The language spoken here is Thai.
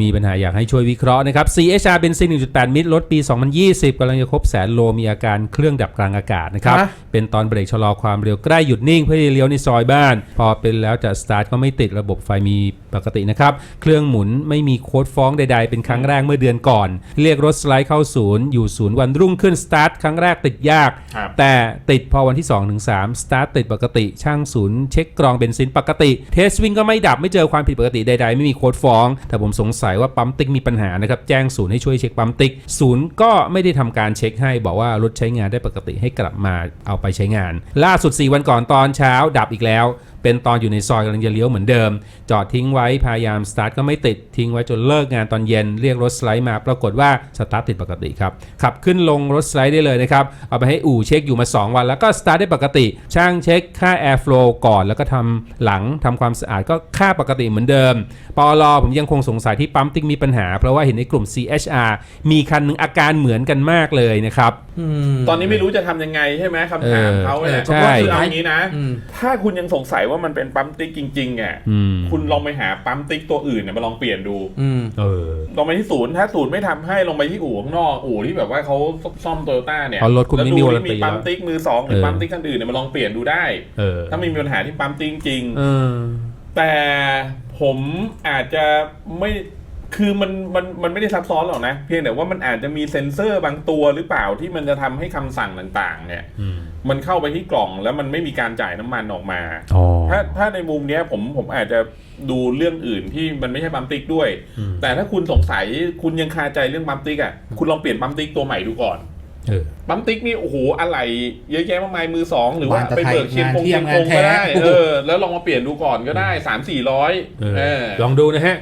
มีปัญหาอยากให้ช่วยวิเคราะห์นะครับ CHR เบนซิน 1.8 มิตรรถปี 2020กำลังจะครบแสนโลมีอาการเครื่องดับกลางอากาศนะครับ ฮะ เป็นตอนเบรกชะลอความเร็วใกล้หยุดนิ่งเพื่อที่จะเลี้ยวในซอยบ้าน พอเป็นแล้วจะสตาร์ทก็ไม่ติดระบบไฟมีปกตินะครับ เครื่องหมุนไม่มีโค้ดฟ้องใดๆ เป็นครั้งแรกเมื่อเดือนก่อน เรียกรถสไลด์เข้าศูนย์อยู่ศูนย์วันรุ่งขึ้นสตาร์ทครั้งแรกติดยาก ครับ แต่ติดพอวันที่2-3ถึงสตาร์ทติดปกติ ช่างศูนย์เช็คกรองเบนซินปกติเทสวิ่งก็ไม่ดับไม่เจอความผิดปกติใดๆ ไม่มีโค้ดฟ้อง แต่ผมสงสัยว่าปั๊มติ๊กมีปัญหานะครับแจ้งศูนย์ให้ช่วยเช็คปั๊มติ๊กศูนย์ก็ไม่ได้ทำการเช็คให้บอกว่ารถใช้งานได้ปกติให้กลับมาเอาไปใช้งาน ล่าสุด 4 วันก่อนตอนเช้าดับอีกแล้ว เป็นตอนอยู่ในซอยกำลังจะเลี้ยวเหมือนเดิม จอดทิ้งไว้พยายามสตาร์ทก็ไม่ติดทิ้งไว้จนเลิกงานตอนเย็นเรียกรถสไลด์มา ปรากฏว่าสตาร์ทติดปกติครับขับขึ้นลงรถสไลด์ได้เลยนะครับเอาไปให้อู่เช็คอยู่มา 2 วัน แล้วก็สตาร์ทได้ปกติ ช่างเช็คค่า air flow ก่อนแล้วก็ทำหลังทำความสะอาดก็ค่าปกติเหมือนเดิมปอลผมยังคงสงสัยที่ปั๊มติ๊กมีปัญหา เพราะว่าเห็นในกลุ่ม CHR มีคันหนึงอาการเหมือนกันมากเลยนะครับตอนนี้ไม่รู้จะทำยังไงใช่ไหมคำถามเขาเนี่ยเออใช่ก็คือเอาอย่างนี้นะอืมถ้าคุณยังสงสัยว่ามันเป็นปั๊มติ๊กจริงๆอะอืมคุณลองไปหาปั๊มติ๊กตัวอื่นเนี่ยมาลองเปลี่ยนดูอืมเออลองไปที่ศูนย์ถ้าศูนย์ไม่ทำให้ลองไปที่อู่ข้างนอกอู่ที่แบบว่าเขาซ่อมโตโยต้าเนี่ยเพราะรถคุณแล้วไม่ดูมีที่วารันตีมีปั๊มแล้วติ๊กมือสองหรือเออปั๊มติ๊กคันอื่นเนี่ยมาลองเปลี่ยนดูได้เออถ้าไม่มีปัญหาที่ปั๊มติ๊กจริงเออแต่ผมอาจจะไม่คือมันมันมันไม่ได้ซับซ้อนหรอกนะ เพียงแต่ว่ามันอาจจะมีเซ็นเซอร์บางตัวหรือเปล่าที่มันจะทำให้คำสั่งต่าง ๆ เนี่ยอื มมันเข้าไปที่กล่องแล้วมันไม่มีการจ่ายน้ำมันออกมาอ๋อถ้าถ้าในมุมเนี้ยผมผมอาจจะดูเรื่องอื่นที่มันไม่ใช่ปั๊มติ๊กด้วยอืมแต่ถ้าคุณสงสัยคุณยังคาใจเรื่องปั๊มติ๊กอะคุณลองเปลี่ยนปั๊มติ๊กตัวใหม่ดูก่อนเออปั๊มติ๊กนี่โอ้โหอะไรเยอะแยะมากมายมือสองหรือว่าบ้านตะไปไทยเบิกเชียงคงงานเทีเชียยมงคงงานแท้ก็ได้เออแล้วลองมาเปลี่ยนดูก่อนก็ได้สามสี่ร้อยเออเออลองดูนะฮะ